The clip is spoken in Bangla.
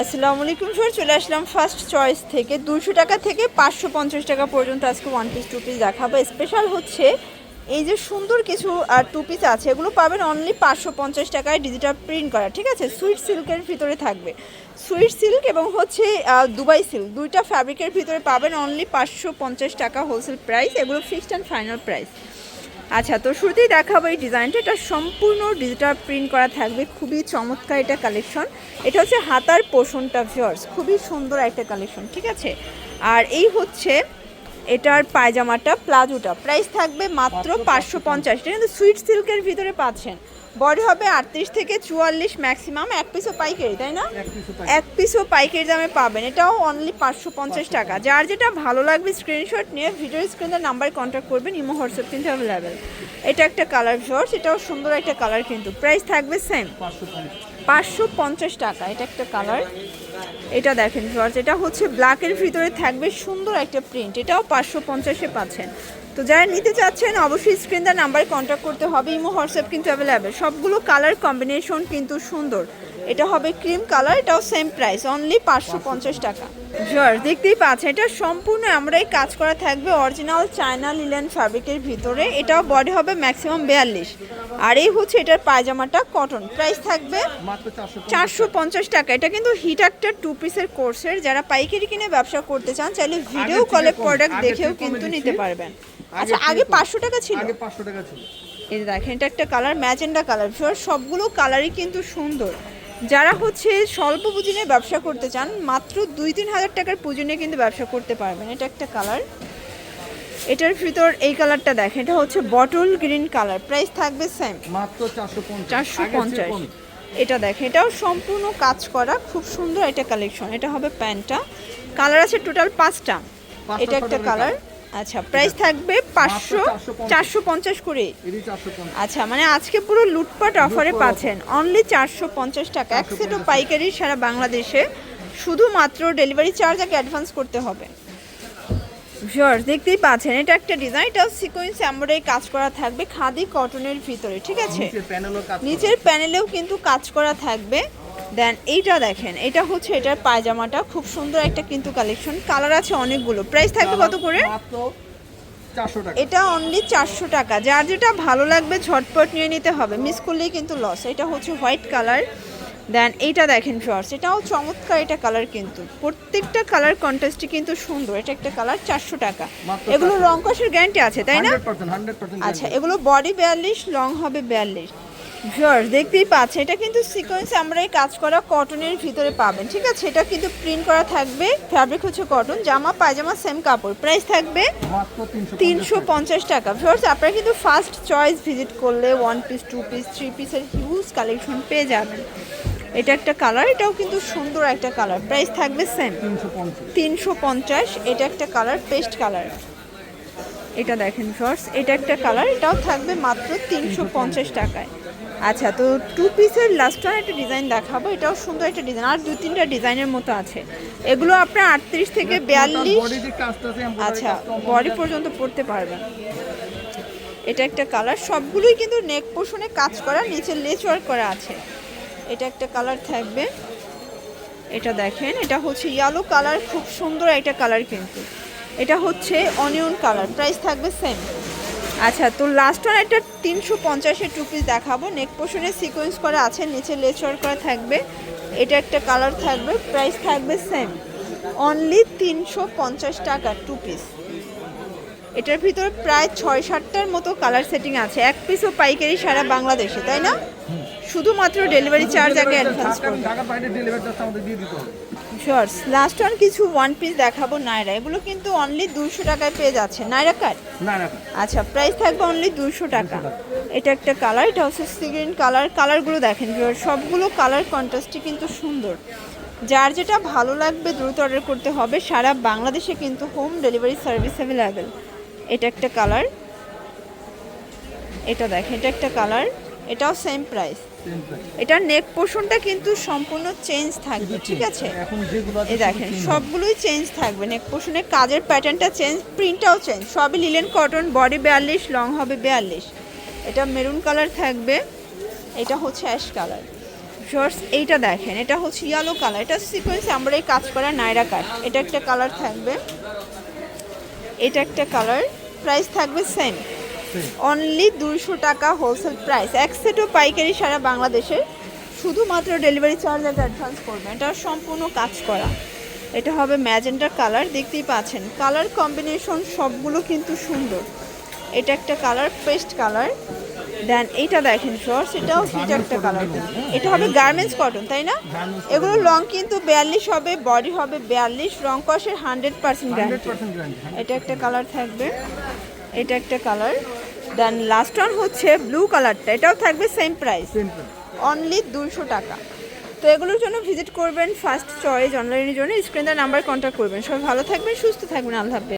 আসসালামু আলাইকুম স্যার চলে আসলাম ফার্স্ট চয়েস থেকে। দুশো টাকা থেকে পাঁচশো পঞ্চাশ টাকা পর্যন্ত আজকে ওয়ান পিস টু পিস দেখাবো। স্পেশাল হচ্ছে এই যে সুন্দর কিছু আর টু পিস আছে। এগুলো পাবেন অনলি পাঁচশো পঞ্চাশ টাকায় ডিজিটাল প্রিন্ট করা। ঠিক আছে? সুইট সিল্কের ভিতরে থাকবে। সুইট সিল্ক এবং হচ্ছে দুবাই সিল্ক দুইটা ফ্যাব্রিকের ভিতরে পাবেন অনলি পাঁচশো পঞ্চাশ টাকা হোলসেল প্রাইস এগুলো ফিক্সড অ্যান্ড ফাইনাল প্রাইস আচ্ছা তো শুরুতেই দেখাবো এই ডিজাইনটা। এটা সম্পূর্ণ ডিজিটাল প্রিন্ট করা থাকবে। খুবই চমৎকার এটা কালেকশন এটা হচ্ছে হাতার পোষণটা ভিওর্স খুবই সুন্দর একটা কালেকশন ঠিক আছে? আর এই হচ্ছে এটার পায়জামাটা, প্লাজোটা। প্রাইস থাকবে মাত্র পাঁচশো পঞ্চাশ। এটা কিন্তু সুইট সিল্কের ভিতরে পাচ্ছেন। বডি হবে আটত্রিশ থেকে চুয়াল্লিশ ম্যাক্সিমাম এক পিসও পাইকারি তাই না? এক পিসও পাইকারি। দামে পাবেন। এটাও অনলি পাঁচশো পঞ্চাশ টাকা। যার যেটা ভালো লাগবে স্ক্রিনশট নিয়ে ভিডিও স্ক্রিনের নাম্বারে কন্ট্যাক্ট করবেন ইমো হোয়াটসঅ্যাপ কিন্তু অ্যাভেলেবেল এটা একটা কালার শর্টস এটাও সুন্দর একটা কালার কিন্তু। প্রাইস থাকবে সেম পাঁচশো পঞ্চাশ টাকা, এটা একটা কালার এটা দেখেন শর্টস এটা হচ্ছে ব্ল্যাকের ভিতরে থাকবে সুন্দর একটা প্রিন্ট এটাও পাঁচশো পঞ্চাশে পাচ্ছেন। তো যারা নিতে চাচ্ছেন, অবশ্যই স্ক্রিন দেওয়ার নাম্বারে কন্ট্যাক্ট করতে হবে, ইমো, হোয়াটসঅ্যাপ কিন্তু অ্যাভেলেবেল সবগুলো কালার কম্বিনেশন কিন্তু সুন্দর। এটা হবে ক্রিম কালার এটাও সেম প্রাইস অনলি পাঁচশো পঞ্চাশ টাকা। জর দেখতেই পাচ্ছেন এটা সম্পূর্ণ আমরাই কাজ করা থাকবে অরিজিনাল চায়না লিলেন ফ্যাব্রিকের ভিতরে। এটাও বডি হবে ম্যাক্সিমাম বিয়াল্লিশ। আর এই হচ্ছে এটার পায়জামাটা কটন প্রাইস থাকবে চারশো পঞ্চাশ। টাকা। এটা কিন্তু হিট একটা টু পিসের কোর্সের যারা পাইকারি কিনে ব্যবসা করতে চান চাইলে ভিডিও কলে প্রোডাক্ট দেখেও কিন্তু নিতে পারবেন। আচ্ছা আগে পাঁচশো টাকা ছিল? আগে পাঁচশো টাকা ছিল। এই দেখেন এটা একটা কালার ম্যাজেন্ডা কালার সবগুলো কালারই কিন্তু সুন্দর। যারা হচ্ছে স্বল্প পুঁজি নিয়ে ব্যবসা করতে চান মাত্র দুই তিন হাজার টাকার পুঁজি নিয়ে কিন্তু ব্যবসা করতে পারবেন। এটা একটা কালার এটার ভিতর এই কালারটা দেখেন। এটা হচ্ছে বটল গ্রিন কালার প্রাইস থাকবে সেম মাত্র চারশো পঞ্চাশ। এটা দেখেন। এটাও সম্পূর্ণ কাজ করা। খুব সুন্দর একটা কালেকশন এটা হবে প্যান্টটা। কালার আছে টোটাল পাঁচটা। এটা একটা কালার আচ্ছা প্রাইস থাকবে পাঁচশো চারশো পঞ্চাশ। করে। আচ্ছা মানে আজকে পুরো লুটপাট অফারে পাচ্ছেন। অনলি চারশো পঞ্চাশ টাকা। এক সেটও পাইকারি সারা বাংলাদেশে। শুধুমাত্র ডেলিভারি চার্জ আগে অ্যাডভান্স করতে হবে। শিওর দেখতেই পাচ্ছেন এটা একটা ডিজাইন এটাও সিকোয়েন্স এমব্রয়ডারি কাজ করা থাকবে খাদি কটনের ভিতরে ঠিক আছে। নিচের প্যানেলেও কিন্তু কাজ করা থাকবে। দেন এইটা দেখেন এটা হচ্ছে এটার পায়জামাটা খুব সুন্দর একটা কিন্তু কালেকশন কালার আছে অনেকগুলো। প্রাইস থাকবে কত করে? এটা অনলি চারশো টাকা। যার যেটা ভালো লাগবে ঝটপট নিয়ে নিতে হবে। মিস করলেই কিন্তু লস এটা হচ্ছে হোয়াইট কালার দেন এইটা দেখেন শর্টস এটাও চমৎকার এটা কালার কিন্তু। প্রত্যেকটা কালার কন্ট্রাস্টই কিন্তু সুন্দর। এটা একটা কালার চারশো টাকা। এগুলো রং কষের গ্যারান্টি আছে তাই না? আচ্ছা এগুলো বডি বিয়াল্লিশ লং হবে বিয়াল্লিশ। ভিউয়ার্স দেখতেই পাচ্ছেন এটা কিন্তু সিকোয়েন্স আমরা এই কাজ করা কটনের ভিতরে পাবেন ঠিক আছে? এটা কিন্তু প্রিন্ট করা থাকবে ফ্যাব্রিক হচ্ছে কটন জামা পায়জামা সেম কাপড় প্রাইস থাকবে তিনশো পঞ্চাশ টাকা। ভিউয়ার্স আপনারা কিন্তু ফার্স্ট চয়েস ভিজিট করলে one piece two piece three পিসের হিউজ কালেকশন পেয়ে যাবেন। এটা একটা কালার এটাও কিন্তু সুন্দর একটা কালার প্রাইস থাকবে সেম তিনশো পঞ্চাশ। এটা একটা কালার পেস্ট কালার এটা দেখেন শর্টস এটা একটা কালার এটাও থাকবে মাত্র তিনশো পঞ্চাশ টাকায়। আচ্ছা তো টু পিসের লাস্ট ওয়ান একটা ডিজাইন দেখাবো। এটাও সুন্দর একটা ডিজাইন আর দু তিনটা ডিজাইনের মতো আছে। এগুলো আপনার আটত্রিশ থেকে বিয়াল্লিশ আচ্ছা বডি পর্যন্ত পড়তে পারবেন। এটা একটা কালার সবগুলোই কিন্তু নেক পোষণে কাজ করা নিচে লেচ ওয়ার্ক করা আছে। এটা একটা কালার থাকবে। এটা দেখেন এটা হচ্ছে ইয়েলো কালার খুব সুন্দর একটা কালার কিন্তু। এটা হচ্ছে অনিয়ন কালার প্রাইস থাকবে সেম আচ্ছা তো লাস্ট ওয়ান একটা তিনশো পঞ্চাশের টু পিস দেখাবো। নেক পোষণে সিকোয়েন্স করা আছে নিচে ওয়ার্ক করা থাকবে। এটা একটা কালার থাকবে প্রাইস থাকবে সেম অনলি তিনশো পঞ্চাশ টাকা টু পিস এটার ভিতরে প্রায় ছয় সাতটার মতো কালার সেটিং আছে। এক পিসও পাইকারি সারা বাংলাদেশে তাই না? শুধুমাত্র ডেলিভারি চার্জ আগে অ্যাডভান্স শর্টস লাস্ট ওয়ান কিছু ওয়ান পিস দেখাবো নাইরা এগুলো কিন্তু অনলি দুশো টাকায় পেয়ে যাচ্ছে। নাইরা কাট না আচ্ছা প্রাইস থাকবে অনলি দুশো টাকা। এটা একটা কালার এটা হচ্ছে সিগ্রিন কালার কালারগুলো দেখেন সবগুলো কালার কন্ট্রাস্টই কিন্তু সুন্দর। যার যেটা ভালো লাগবে দ্রুত অর্ডার করতে হবে। সারা বাংলাদেশে কিন্তু হোম ডেলিভারি সার্ভিস অ্যাভেলেবেল এটা একটা কালার এটা দেখেন এটা একটা কালার এটাও সেম প্রাইস। এটার নেক পোর্শনটা কিন্তু সম্পূর্ণ চেঞ্জ থাকবে ঠিক আছে? এই দেখেন সবগুলোই চেঞ্জ থাকবে নেক পোর্শনের কাজের প্যাটার্নটা চেঞ্জ প্রিন্টটাও চেঞ্জ সবই লিলেন কটন বডি বিয়াল্লিশ লং হবে বিয়াল্লিশ। এটা মেরুন কালার থাকবে এটা হচ্ছে অ্যাশ কালার শর্টস এইটা দেখেন এটা হচ্ছে ইয়েলো কালার এটা সিকোয়েন্স আমরা এই কাজ করা নাইরা কাট এটা একটা কালার থাকবে এটা একটা কালার প্রাইস থাকবে সেম. অনলি দুশো টাকা হোলসেল প্রাইস এক সেটও পাইকারি সারা বাংলাদেশে। শুধুমাত্র ডেলিভারি চার্জ একটা অ্যাডভান্স করবেন এটা সম্পূর্ণ কাজ করা। এটা হবে ম্যাজেন্টার কালার দেখতেই পাচ্ছেন। কালার কম্বিনেশন সবগুলো কিন্তু সুন্দর। এটা একটা কালার পেস্ট কালার দেন এটা দেখেন শর্টস এটাও হিট একটা কালার এটা হবে গার্মেন্টস কটন তাই না? এগুলো লং কিন্তু বিয়াল্লিশ হবে বডি হবে বিয়াল্লিশ রং কষের hundred percent hundred percent guarantee এটা একটা কালার থাকবে। এটা একটা কালার দেন লাস্ট ওয়ান হচ্ছে ব্লু কালারটা এটাও থাকবে সেম প্রাইস অনলি দুশো টাকা। তো এগুলোর জন্য ভিজিট করবেন ফার্স্ট চয়েস অনলাইনের জন্য স্ক্রিনের নাম্বার কন্ট্যাক্ট করবেন। সবাই ভালো থাকবেন সুস্থ থাকবেন আল্লাহ হাফেজ।